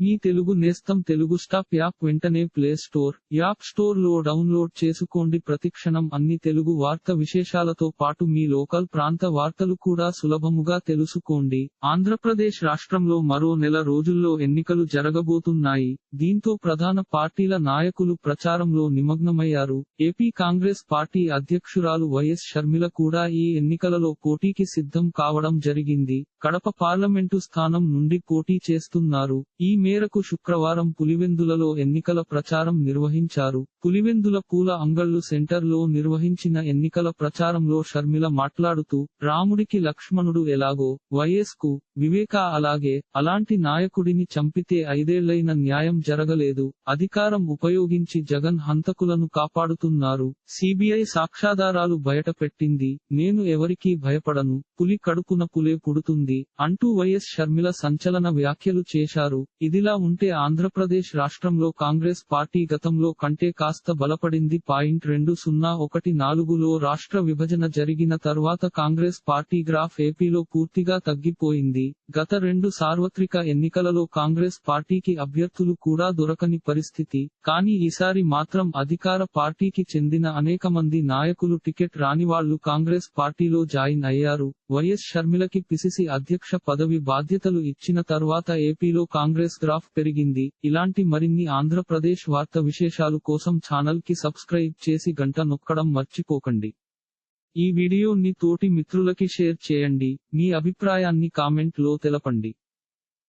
మీ తెలుగు నేస్తం Telugu stop app వెంటనే play store app స్టోర్లో డౌన్లోడ్ చేసుకోండి. ప్రతిక్షణం అన్ని తెలుగు వార్త విశేషాలతో పాటు మీ లోకల్ ప్రాంత వార్తలు కూడా సులభముగా తెలుసుకోండి. ఆంధ్రప్రదేశ్ రాష్ట్రంలో మరో నెల రోజుల్లో ఎన్నికలు జరగబోతున్నాయి. దీంతో ప్రధాన పార్టీల నాయకులు ప్రచారంలో నిమగ్నమయ్యారు. ఏపీ కాంగ్రెస్ పార్టీ అధ్యక్షురాలు వైఎస్ షర్మిల కూడా ఈ ఎన్నికలలో పోటీకి సిద్ధం కావడం జరిగింది. కడప పార్లమెంటు స్థానం నుండి పోటీ చేస్తున్నారు. ఈ మేరకు శుక్రవారం పులివెందులలో ఎన్నికల ప్రచారం నిర్వహించారు. పులివెందుల పూల అంగళ్ళు సెంటర్లో నిర్వహించిన ఎన్నికల ప్రచారంలో షర్మిల మాట్లాడుతూ రాముడికి లక్ష్మణుడు ఎలాగో వైఎస్కు వివేక అలాగే అలాంటి నాయకుడిని చంపితే ఐదేళ్ళైన న్యాయం జరగలేదు అధికారం ఉపయోగించి జగన్ హంతకులను కాపాడుతున్నారు. సిబిఐ సాక్ష్యాధారాలు బయటపెట్టింది నేను ఎవరికీ భయపడను పులి కడుపున పులే పుడుతుంది అంటూ వైఎస్ షర్మిల సంచలన వ్యాఖ్యలు చేశారు. ఇదిలా ఉంటే ఆంధ్రప్రదేశ్ రాష్ట్రంలో కాంగ్రెస్ పార్టీ గతంలో కంటే కాస్త బలపడింది. పాయింట్ రెండు సున్నా ఒకటి నాలుగులో రాష్ట్ర విభజన జరిగిన తర్వాత కాంగ్రెస్ పార్టీ గ్రాఫ్ ఏపీలో పూర్తిగా తగ్గిపోయింది. గత రెండు సార్వత్రిక ఎన్నికలలో కాంగ్రెస్ పార్టీకి అభ్యర్థులు కూడా దొరకని పరిస్థితి. కానీ ఈసారి మాత్రం అధికార పార్టీకి చెందిన అనేక మంది నాయకులు టికెట్ రానివాళ్ళు కాంగ్రెస్ పార్టీలో జాయిన్ అయ్యారు. వైఎస్ షర్మిలకి పిసిసి అధ్యక్ష పదవి బాధ్యతలు ఇచ్చిన తర్వాత ఏపీలో కాంగ్రెస్ గ్రాఫ్ పెరిగింది. ఇలాంటి మరిన్ని ఆంధ్రప్రదేశ్ వార్త విశేషాలు కోసం ఛానల్కి సబ్స్క్రైబ్ చేసి గంట నొక్కడం మర్చిపోకండి. ఈ వీడియోని తోటి మిత్రులకి షేర్ చేయండి. మీ అభిప్రాయాన్ని కామెంట్లో తెలపండి.